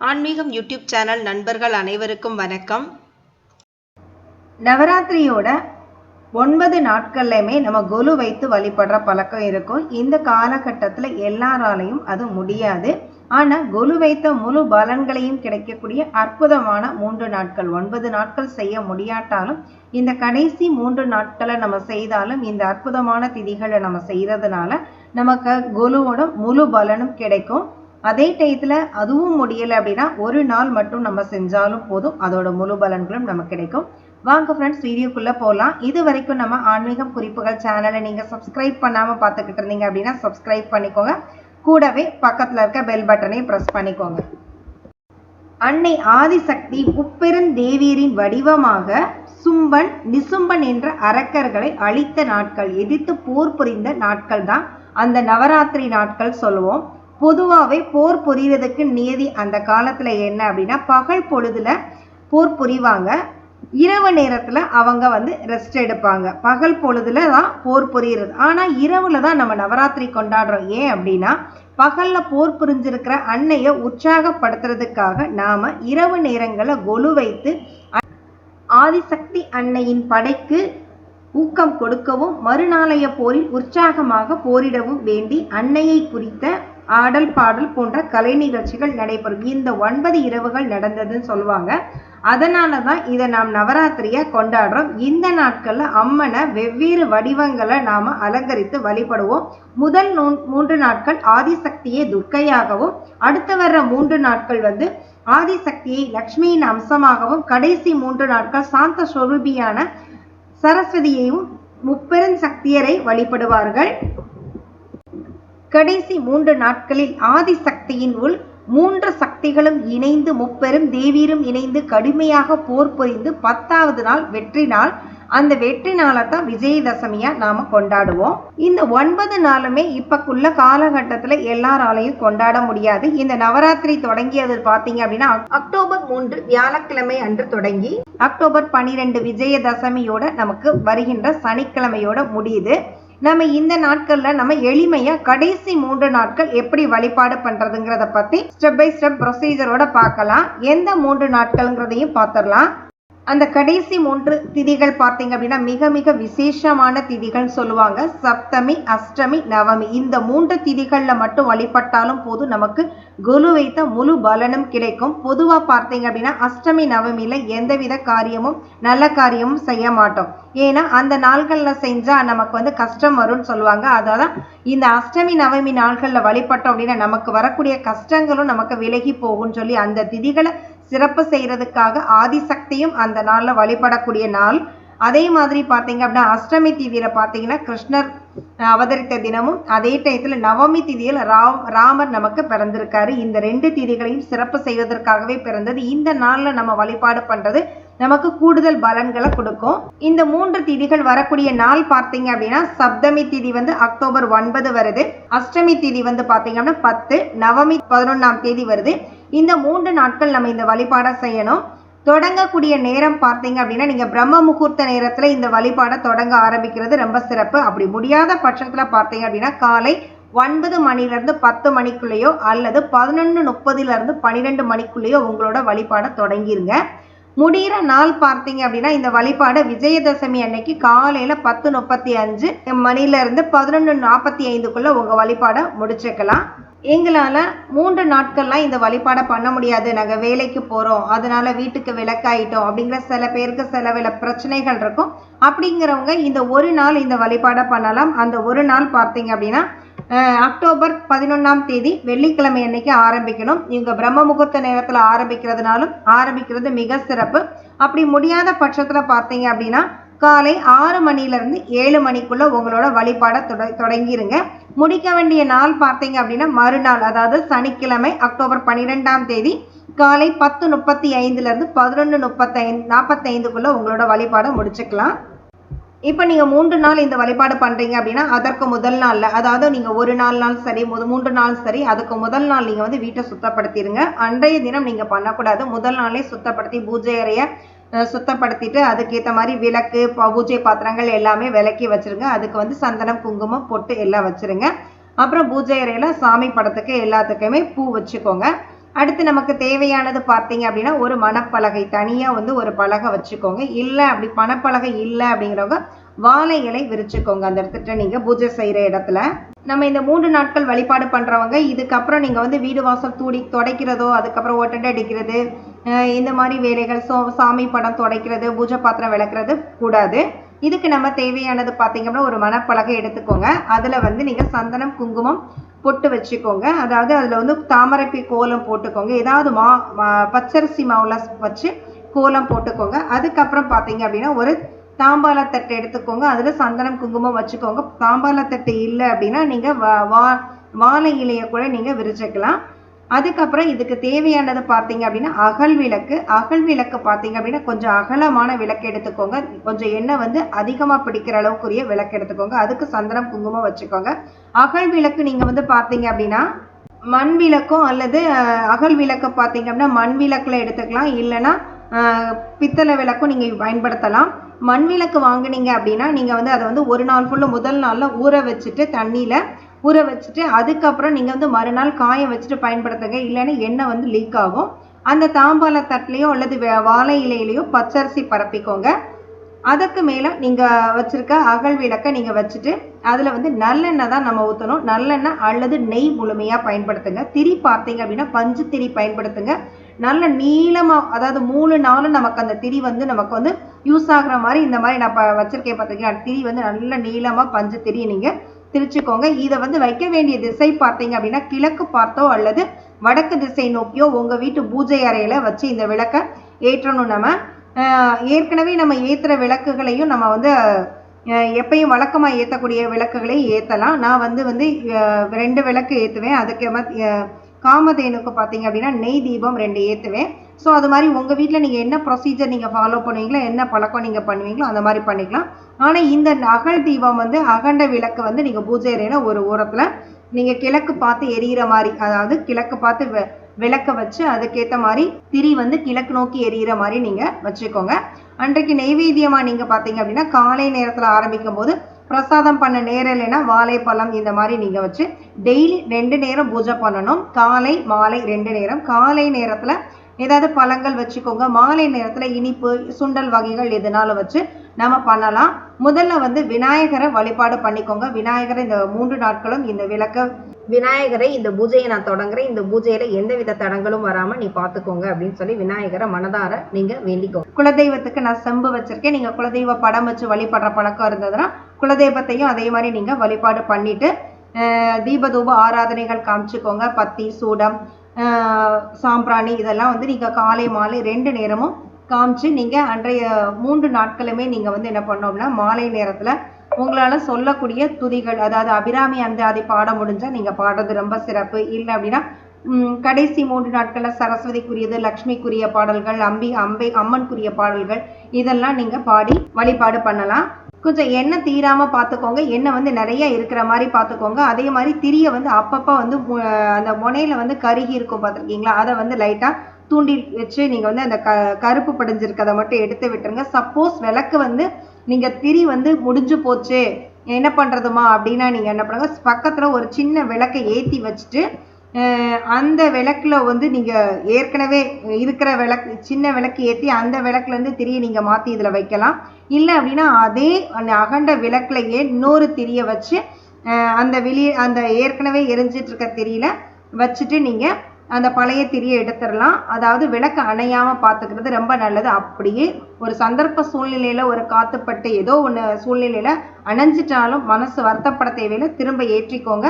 ஆன்மீகம் YouTube channel நண்பர்கள் அனைவருக்கும் வணக்கம். நவராத்திரியோட ஒன்பது நாட்கள்லையுமே நம்ம கொலு வைத்து வழிபடுற பழக்கம் இருக்கும். இந்த காலகட்டத்தில் எல்லாராலையும் அது முடியாது. ஆனால் கொலு வைத்த முழு பலன்களையும் கிடைக்கக்கூடிய அற்புதமான மூன்று நாட்கள் ஒன்பது நாட்கள் செய்ய முடியாட்டாலும் இந்த கடைசி மூன்று நாட்களை நம்ம செய்தாலும் இந்த அற்புதமான திதிகளை நம்ம செய்கிறதுனால நமக்கு கொலுவோட முழு பலனும் கிடைக்கும். அதே டயத்தில் அதுவும் முடியலை அப்படின்னா ஒரு நாள் மட்டும் நம்ம செஞ்சாலும் போதும். அதோட முழு பலன்களும் நமக்கு கிடைக்கும். வாங்க ஃப்ரெண்ட்ஸ் வீடியோக்குள்ளே போகலாம் இது வரைக்கும் நம்ம ஆன்மீகம் குறிப்புகள் சேனலை நீங்கள் சப்ஸ்கிரைப் பண்ணாமல் பார்த்துக்கிட்டு இருந்தீங்க அப்படின்னா சப்ஸ்கிரைப் பண்ணிக்கோங்க. கூடவே பக்கத்தில் இருக்க பெல் பட்டனையும் ப்ரெஸ் பண்ணிக்கோங்க. அன்னை ஆதிசக்தி முப்பெருந்தேவியரின் வடிவமாக சும்பன் நிசும்பன் என்ற அரக்கர்களை அழித்த நாட்கள் எதிர்த்து போர் புரிந்த நாட்கள் தான் அந்த நவராத்திரி நாட்கள் சொல்லுவோம். பொதுவாகவே போர் புரியறதுக்கு நியதி அந்த காலத்தில் என்ன அப்படின்னா பகல் பொழுதுல போர் புரிவாங்க. இரவு நேரத்தில் அவங்க வந்து ரெஸ்ட் எடுப்பாங்க. பகல் பொழுதுல தான் போர் புரியுறது. ஆனால் இரவுல தான் நம்ம நவராத்திரி கொண்டாடுறோம். ஏன் அப்படின்னா பகலில் போர் புரிஞ்சிருக்கிற அன்னையை உற்சாகப்படுத்துறதுக்காக நாம் இரவு நேரங்களை கொலு வைத்து ஆதிசக்தி அன்னையின் படைக்கு ஊக்கம் கொடுக்கவும் மறுநாளைய போரில் உற்சாகமாக போரிடவும் வேண்டி அன்னையை குறித்த ஆடல் பாடல் போன்ற கலை நிகழ்ச்சிகள் நடைபெறும். இந்த ஒன்பது இரவுகள் நடந்ததுன்னு சொல்லுவாங்க. அதனால தான் இதை நாம் நவராத்திரியை கொண்டாடுறோம். இந்த நாட்களில் அம்மனை வெவ்வேறு வடிவங்களை நாம் அலங்கரித்து வழிபடுவோம். முதல் நூ மூன்று நாட்கள் ஆதிசக்தியை துர்க்கையாகவும் அடுத்து வர்ற மூன்று நாட்கள் வந்து ஆதிசக்தியை லக்ஷ்மியின் அம்சமாகவும் கடைசி மூன்று நாட்கள் சாந்த ஸ்வரூபியான சரஸ்வதியையும் முப்பெரும் சக்தியரை வழிபடுவார்கள். கடைசி மூன்று நாட்களில் ஆதிசக்தியின் உள் மூன்று சக்திகளும் இணைந்து முப்பெரும் தேவீரும் இணைந்து கடுமையாக போர் புரிந்து பத்தாவது நாள் வெற்றி நாள். அந்த வெற்றி நாளை தான் விஜயதசமியா நாம கொண்டாடுவோம். இந்த ஒன்பது நாளுமே இப்பக்குள்ள காலகட்டத்துல எல்லாராலையும் கொண்டாட முடியாது. இந்த நவராத்திரி தொடங்கியது பாத்தீங்க அப்படின்னா அக்டோபர் மூன்று வியாழக்கிழமை அன்று தொடங்கி அக்டோபர் பனிரெண்டு விஜயதசமியோட நமக்கு வருகின்ற சனிக்கிழமையோட முடியுது. நம்ம இந்த நாட்களில் நம்ம எளிமையாக கடைசி மூன்று நாட்கள் எப்படி வழிபாடு பண்ணுறதுங்கிறத பற்றி ஸ்டெப் பை ஸ்டெப் ப்ரொசீஜரோட பார்க்கலாம். எந்த மூன்று நாட்கள்ங்கிறதையும் பார்த்துடலாம். அந்த கடைசி மூன்று திதிகள் பார்த்தீங்க அப்படின்னா மிக மிக விசேஷமான திதிகள் சொல்லுவாங்க. சப்தமி அஷ்டமி நவமி. இந்த மூன்று திதிகளில் மட்டும் வழிபட்டாலும் போதும் நமக்கு குரு வைத்த முழு பலனும் கிடைக்கும். பொதுவாக பார்த்தீங்க அப்படின்னா அஷ்டமி நவமியில் எந்தவித காரியமும் நல்ல காரியமும் செய்ய மாட்டோம். ஏன்னா அந்த நாள்களில் செஞ்சால் நமக்கு வந்து கஷ்டம் வரும்னு சொல்லுவாங்க. அதான் இந்த அஷ்டமி நவமி நாள்களில் வழிபட்டோம் அப்படின்னா நமக்கு வரக்கூடிய கஷ்டங்களும் நமக்கு விலகி போகும்னு சொல்லி அந்த திதிகளை சிறப்பு செய்யறதுக்காக ஆதிசக்தியும் அந்த நாளில் வழிபடக்கூடிய நாள். அதே மாதிரி பார்த்தீங்க அப்படின்னா அஷ்டமி திதியில் பார்த்தீங்கன்னா கிருஷ்ணர் அவதரித்த தினமும் அதே டயத்தில் நவமி திதியில் ராம் ராமர் நமக்கு பிறந்திருக்காரு. இந்த ரெண்டு திதிகளையும் சிறப்பு செய்வதற்காகவே பிறந்தது. இந்த நாளில் நம்ம வழிபாடு பண்ணுறது நமக்கு கூடுதல் பலன்களை கொடுக்கும். இந்த மூன்று திதிகள் வரக்கூடிய நாள் பார்த்தீங்க அப்படின்னா சப்தமி திதி வந்து அக்டோபர் ஒன்பது வருது. அஷ்டமி திதி வந்து பார்த்தீங்க அப்படின்னா பத்து. நவமி பதினொன்றாம் தேதி வருது. இந்த மூன்று நாட்கள் நம்ம இந்த வழிபாடை செய்யணும். தொடங்கக்கூடிய நேரம் பார்த்தீங்க அப்படின்னா நீங்கள் பிரம்ம முகூர்த்த நேரத்தில் இந்த வழிபாடை தொடங்க ஆரம்பிக்கிறது ரொம்ப சிறப்பு. அப்படி முடியாத பட்சத்தில் பார்த்தீங்க அப்படின்னா காலை ஒன்பது மணிலேருந்து பத்து மணிக்குள்ளேயோ அல்லது பதினொன்று முப்பதுலேருந்து பன்னிரெண்டு மணிக்குள்ளேயோ உங்களோட வழிபாடை தொடங்கிருங்க. முடிகிற நாள் பார்த்தீங்க அப்படின்னா இந்த வழிபாடை விஜயதசமி அன்னைக்கு காலையில் பத்து முப்பத்தி அஞ்சு மணிலேருந்து பதினொன்று நாற்பத்தி ஐந்துக்குள்ளே உங்கள் வழிபாடை முடிச்சுக்கலாம். எங்களால் மூன்று நாட்கள்லாம் இந்த வழிபாடை பண்ண முடியாது. நாங்கள் வேலைக்கு போகிறோம் அதனால வீட்டுக்கு விளக்காயிட்டோம். அப்படிங்கிற சில பேருக்கு சில வில பிரச்சனைகள் இருக்கும். அப்படிங்கிறவங்க இந்த ஒரு நாள் இந்த வழிபாடை பண்ணலாம். அந்த ஒரு நாள் பார்த்தீங்க அப்படின்னா அக்டோபர் பதினொன்றாம் தேதி வெள்ளிக்கிழமை அன்னைக்கு ஆரம்பிக்கணும். இவங்க பிரம்ம முகூர்த்த நேரத்தில் ஆரம்பிக்கிறதுனாலும் ஆரம்பிக்கிறது மிக சிறப்பு. அப்படி முடியாத பட்சத்தில் பார்த்தீங்க அப்படின்னா காலை ஆறு மணிலேருந்து ஏழு மணிக்குள்ளே உங்களோட வழிபாடை தொட தொடங்கிருங்க. முடிக்க வேண்டிய நாள் பார்த்தீங்க அப்படின்னா மறுநாள் அதாவது சனிக்கிழமை அக்டோபர் பன்னிரெண்டாம் தேதி காலை பத்து முப்பத்தி ஐந்துலேருந்து பதினொன்று முப்பத்தைந்து நாற்பத்தைந்துக்குள்ளே உங்களோட வழிபாடை முடிச்சுக்கலாம். இப்போ நீங்கள் மூன்று நாள் இந்த வழிபாடு பண்ணுறீங்க அப்படின்னா அதற்கு முதல் நாளில் அதாவது நீங்கள் ஒரு நாள் நாள் சரி முது மூன்று நாள் சரி அதுக்கு முதல் நாள் நீங்கள் வந்து வீட்டை சுத்தப்படுத்திடுங்க அன்றைய தினம் நீங்கள் பண்ணக்கூடாது. முதல் நாளே சுத்தப்படுத்தி பூஜை அறையை சுத்தப்படுத்திட்டு அதுக்கேற்ற மாதிரி விளக்கு பூஜை பாத்திரங்கள் எல்லாமே விளக்கி வச்சுருங்க. அதுக்கு வந்து சந்தனம் குங்குமம் பொட்டு எல்லாம் வச்சுருங்க. அப்புறம் பூஜை அறையில் சாமி படத்துக்கு எல்லாத்துக்குமே பூ வச்சுக்கோங்க. அடுத்து நமக்கு தேவையானது பார்த்தீங்க அப்படின்னா ஒரு மணப்பலகை தனியாக வந்து ஒரு பலகை வச்சுக்கோங்க. இல்லை அப்படி பணப்பலகை இல்லை அப்படிங்கிறவங்க வாழை இலை விரிச்சுக்கோங்க அந்த இடத்துல நீங்கள் பூஜை செய்கிற இடத்துல. நம்ம இந்த மூன்று நாட்கள் வழிபாடு பண்ணுறவங்க இதுக்கப்புறம் நீங்கள் வந்து வீடு வாசல் தூடி துடைக்கிறதோ அதுக்கப்புறம் ஒட்டடை அடிக்கிறது இந்த மாதிரி வேலைகள் சோ சாமி படம் துடைக்கிறது பூஜை பாத்திரம் விளக்குறது கூடாது. இதுக்கு நம்ம தேவையானது பார்த்தீங்கன்னா ஒரு மணப்பலகை எடுத்துக்கோங்க. அதில் வந்து நீங்கள் சந்தனம் குங்குமம் பொட்டு வச்சுக்கோங்க. அதாவது அதில் வந்து தாமரைப்பி கோலம் போட்டுக்கோங்க. ஏதாவது மா மா- பச்சரிசி மாவுல வச்சு கோலம் போட்டுக்கோங்க. அதுக்கப்புறம் பார்த்தீங்க அப்படின்னா ஒரு தாம்பாளத்தட்டு எடுத்துக்கோங்க. அதில் சந்தனம் குங்குமம் வச்சுக்கோங்க. தாம்பாளத்தட்டு இல்லை அப்படின்னா நீங்கள் வா வா- வாழை இலையை கூட நீங்கள் விரிச்சுக்கலாம். அதுக்கப்புறம் இதுக்கு தேவையானது பார்த்தீங்க அப்படின்னா அகல் விளக்கு. அகல் விளக்கு பார்த்தீங்க அப்படின்னா கொஞ்சம் அகலமான விளக்கு எடுத்துக்கோங்க. கொஞ்சம் எண்ணெய் வந்து அதிகமாக பிடிக்கிற அளவுக்குரிய விளக்கு எடுத்துக்கோங்க. அதுக்கு சந்தனம் குங்குமம் வச்சுக்கோங்க. அகல் விளக்கு நீங்கள் வந்து பார்த்தீங்க அப்படின்னா மண் விளக்கும் அல்லது அகல் விளக்கு பார்த்தீங்க அப்படின்னா மண் விளக்கில் எடுத்துக்கலாம். இல்லைன்னா பித்தளை விளக்கும் நீங்கள் பயன்படுத்தலாம். மண் விளக்கு வாங்குனீங்க அப்படின்னா நீங்கள் வந்து அதை வந்து ஒரு நாள் ஃபுல்லாக முதல் நாளில் ஊற வச்சுட்டு தண்ணியில் ஊற வச்சுட்டு அதுக்கப்புறம் நீங்கள் வந்து மறுநாள் காய வச்சுட்டு பயன்படுத்துங்க. இல்லைன்னா எண்ணெய் வந்து லீக் ஆகும். அந்த தாம்பால தட்டிலையோ அல்லது வாழை இலையிலையோ பச்சரிசி பரப்பிக்கோங்க. அதுக்கு மேலே நீங்கள் வச்சுருக்க அகல் விளக்கை நீங்கள் வச்சுட்டு அதில் வந்து நல்லெண்ணெய் தான் நம்ம ஊற்றணும் நல்லெண்ணெய் அல்லது நெய் முழுமையாக பயன்படுத்துங்க. திரி பார்த்தீங்க அப்படின்னா பஞ்சு திரி பயன்படுத்துங்க. நல்ல நீளமாக அதாவது மூணு நாளும் நமக்கு அந்த திரி வந்து நமக்கு வந்து யூஸ் ஆகுற மாதிரி இந்த மாதிரி நான் வச்சுருக்கேன் பார்த்தீங்களா? திரி வந்து நல்ல நீளமாக பஞ்சு திரி நீங்கள் திரிச்சுக்கோங்க. இதை வந்து வைக்க வேண்டிய திசை பார்த்தீங்க அப்படின்னா கிழக்கு பார்த்தோ அல்லது வடக்கு திசை நோக்கியோ உங்கள் வீட்டு பூஜை அறையில் வச்சு இந்த விளக்கை ஏற்றணும் நம்ம. ஏற்கனவே நம்ம ஏற்றுற விளக்குகளையும் நம்ம வந்து ஆஹ் எப்பயும் வழக்கமாக ஏற்றக்கூடிய விளக்குகளையும் ஏற்றலாம் நான் வந்து வந்து ரெண்டு விளக்கு ஏற்றுவேன் அதுக்கு மத் காமதேனுக்கு பார்த்தீங்க அப்படின்னா நெய் தீபம் ரெண்டு ஏற்றுவேன் ஸோ அது மாதிரி உங்கள் வீட்டில் நீங்கள் என்ன ப்ரொசீஜர் நீங்கள் ஃபாலோ பண்ணுவீங்களோ என்ன பழக்கம் நீங்கள் பண்ணுவீங்களோ அந்த மாதிரி பண்ணிக்கலாம். ஆனால் இந்த அகல் தீபம் வந்து அகண்ட விளக்கு வந்து நீங்கள் பூஜை அறையில் ஒரு ஓரத்தில் நீங்கள் கிழக்கு பார்த்து எரியிற மாதிரி அதாவது கிழக்கு பார்த்து விளக்க வச்சு அதுக்கேற்ற மாதிரி திரி வந்து கிழக்கு நோக்கி எரியிற மாதிரி நீங்கள் வச்சுக்கோங்க. அன்றைக்கு நெய்வேத்தியமாக நீங்கள் பார்த்தீங்க அப்படின்னா காலை நேரத்தில் ஆரம்பிக்கும் போது பிரசாதம் பண்ண நேரம் இல்லைன்னா வாழைப்பழம் இந்த மாதிரி நீங்கள் வச்சு டெய்லி ரெண்டு நேரம் பூஜை பண்ணணும். காலை மாலை ரெண்டு நேரம். காலை நேரத்தில் ஏதாவது பழங்கள் வச்சுக்கோங்க. மாலை நேரத்தில் இனிப்பு சுண்டல் வகைகள் எதுனாலும் வச்சு நம்ம பண்ணலாம். முதல்ல வந்து விநாயகரை வழிபாடு பண்ணிக்கோங்க. விநாயகரை இந்த மூன்று நாட்களும் இந்த விளக்க விநாயகரை இந்த பூஜையை நான் தொடங்குறேன். இந்த பூஜையில எந்தவித தடங்களும் வராம நீ பாத்துக்கோங்க அப்படின்னு சொல்லி விநாயகரை மனதார நீங்க வேண்டிக்கோங்க. குலதெய்வத்துக்கு நான் செம்பு வச்சிருக்கேன். நீங்க குலதெய்வ படம் வச்சு வழிபடுற பழக்கம் இருந்ததுன்னா குலதெய்வத்தையும் அதே மாதிரி நீங்க வழிபாடு பண்ணிட்டு அஹ், தீபதூப ஆராதனைகள் காமிச்சுக்கோங்க. பத்தி சூடம் சாம்பிராணி இதெல்லாம் வந்து நீங்கள் காலை மாலை ரெண்டு நேரமும் காமிச்சு நீங்கள் அன்றைய மூன்று நாட்களுமே நீங்கள் வந்து என்ன பண்ணோம்னா மாலை நேரத்தில் உங்களால் சொல்லக்கூடிய துதிகள் அதாவது அபிராமி அந்தாதி பாட முடிஞ்சால் நீங்கள் பாடுறது ரொம்ப சிறப்பு. இல்லை அப்படின்னா கடைசி மூன்று நாட்களில் சரஸ்வதிக்குரியது லக்ஷ்மிக்குரிய பாடல்கள் அம்பி அம்பை அம்மனுக்குரிய பாடல்கள் இதெல்லாம் நீங்கள் பாடி வழிபாடு பண்ணலாம். கொஞ்சம் எண்ணெய் தீராம பார்த்துக்கோங்க எண்ணெய் வந்து நிறைய இருக்கிற மாதிரி பார்த்துக்கோங்க அதே மாதிரி திரியை வந்து அப்பப்போ வந்து அந்த முனையில வந்து கருகி இருக்கும் பார்த்துருக்கீங்களா அதை வந்து லைட்டாக தூண்டி வச்சு நீங்கள் வந்து அந்த க கருப்பு படிஞ்சிருக்கதை மட்டும் எடுத்து விட்டுருங்க. சப்போஸ் விளக்கு வந்து நீங்கள் திரி வந்து முடிஞ்சு போச்சு. என்ன பண்ணுறதுமா அப்படின்னா நீங்கள் என்ன பண்ணுங்க? பக்கத்தில் ஒரு சின்ன விளக்கை ஏற்றி வச்சுட்டு அந்த விளக்கில் வந்து நீங்கள் ஏற்கனவே இருக்கிற விளக்கு சின்ன விளக்கு ஏற்றி அந்த விளக்குலேருந்து திரியை நீங்கள் மாற்றி இதில் வைக்கலாம். இல்லை அப்படின்னா அதே அந்த அகண்ட விளக்குலையே இன்னொரு திரியை வச்சு அந்த வெளியே அந்த ஏற்கனவே எரிஞ்சிட்ருக்க திரியில் திரியில வச்சுட்டு நீங்கள் அந்த பழைய திரியை எடுத்துடலாம். அதாவது விளக்கு அணையாமல் பார்த்துக்கிறது ரொம்ப நல்லது. அப்படியே ஒரு சந்தர்ப்ப சூழ்நிலையில் ஒரு காத்துப்பட்டு ஏதோ ஒன்று சூழ்நிலையில் அணைஞ்சிட்டாலும் மனசு வருத்தப்பட தேவையில்லை. திரும்ப ஏற்றிக்கோங்க.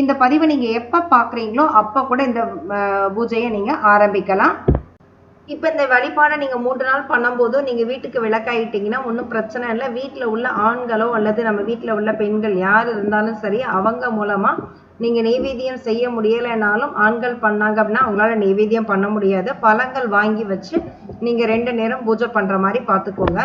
இந்த பதிவை நீங்க எப்ப பார்க்குறீங்களோ அப்போ கூட இந்த பூஜையை நீங்க ஆரம்பிக்கலாம். இப்போ இந்த வழிபாடை நீங்கள் மூன்று நாள் பண்ணும்போது நீங்கள் வீட்டுக்கு விளக்காயிட்டீங்கன்னா ஒன்றும் பிரச்சனை இல்லை. வீட்டில் உள்ள ஆண்களோ அல்லது நம்ம வீட்டில் உள்ள பெண்கள் யார் இருந்தாலும் சரி அவங்க மூலமாக நீங்கள் நெய்வேத்தியம் செய்ய முடியலைனாலும் ஆண்கள் பண்ணாங்க அப்படின்னா அவங்களால நெய்வேத்தியம் பண்ண முடியாது. பழங்கள் வாங்கி வச்சு நீங்கள் ரெண்டு நேரம் பூஜை பண்ணுற மாதிரி பார்த்துக்கோங்க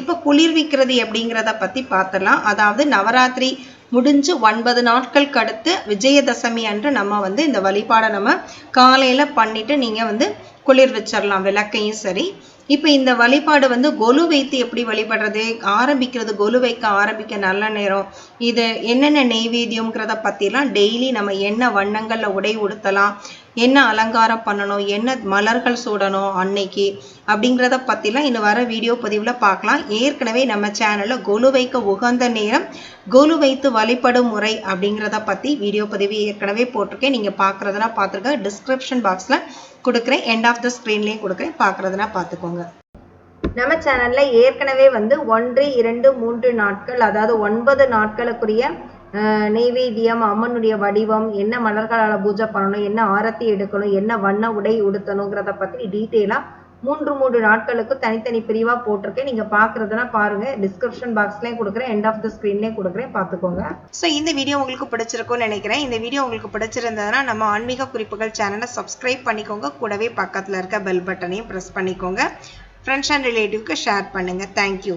இப்போ குளிர்விக்கிறது அப்படிங்கிறத பற்றி பார்த்தலாம் அதாவது நவராத்திரி முடிஞ்சு ஒன்பது நாட்களுக்கு அடுத்து விஜயதசமி அன்று நம்ம வந்து இந்த வழிபாடை நம்ம காலையில் பண்ணிவிட்டு நீங்கள் வந்து குளிர் வச்சிடலாம் விளக்கையும் சரி. இப்போ இந்த வழிபாடு வந்து கொலு வைத்து எப்படி வழிபடுறது? ஆரம்பிக்கிறது கொலு வைக்க ஆரம்பிக்க நல்ல நேரம். இது என்னென்ன நெய்வேத்தியம்ங்கிறத பற்றிலாம் டெய்லி நம்ம என்ன வண்ணங்களில் உடை உடுத்தலாம். என்ன அலங்காரம் பண்ணணும்? என்ன மலர்கள் சூடணும் அன்னைக்கு? அப்படிங்கிறத பற்றிலாம் இன்னும் வர வீடியோ பதிவில் பார்க்கலாம் ஏற்கனவே நம்ம சேனலில் கொலு வைக்க உகந்த நேரம் கொலு வைத்து வழிபடும் முறை அப்படிங்கிறத பற்றி வீடியோ பதிவு ஏற்கனவே போட்டிருக்கேன். நீங்கள் பார்க்குறதுனா பார்த்துருங்க டிஸ்கிரிப்ஷன் பாக்ஸில் கொடுக்குறேன். எண்ட் ஆஃப் த ஸ்க்ரீன்லேயும் கொடுக்குறேன். பார்க்குறதுனா பார்த்துக்கோங்க நம்ம சேனல்ல ஏற்கனவே வந்து ஒன்று இரண்டு மூன்று நாட்கள் அதாவது ஒன்பது நாட்களுக்குரிய நெய்வேத்தியம் அம்மனுடைய வடிவம் என்ன மலர்களால் பூஜை பண்ணணும் என்ன ஆரத்தி எடுக்கணும் என்ன வண்ண உடை உடுத்தணுங்கிறத பற்றி டீட்டெயிலாக மூன்று மூன்று நாட்களுக்கு தனித்தனி பிரிவாக போட்டிருக்கேன். நீங்கள் பார்க்குறதுனா பாருங்க. டிஸ்கிரிப்ஷன் பாக்ஸ்லேயும் கொடுக்குறேன். எண்ட் ஆஃப் த ஸ்க்ரீன்லேயும் கொடுக்குறேன். பார்த்துக்கோங்க ஸோ இந்த வீடியோ உங்களுக்கு பிடிச்சிருக்கும்னு நினைக்கிறேன். இந்த வீடியோ உங்களுக்கு பிடிச்சிருந்ததுன்னா நம்ம ஆன்மீக குறிப்புகள் சேனலை சப்ஸ்கிரைப் பண்ணிக்கோங்க. கூடவே பக்கத்தில் இருக்க பெல் பட்டனையும் ப்ரெஸ் பண்ணிக்கோங்க. ஃப்ரெண்ட்ஸ் அண்ட் ரிலேட்டிவ்க்கு ஷேர் பண்ணுங்கள் தேங்க்யூ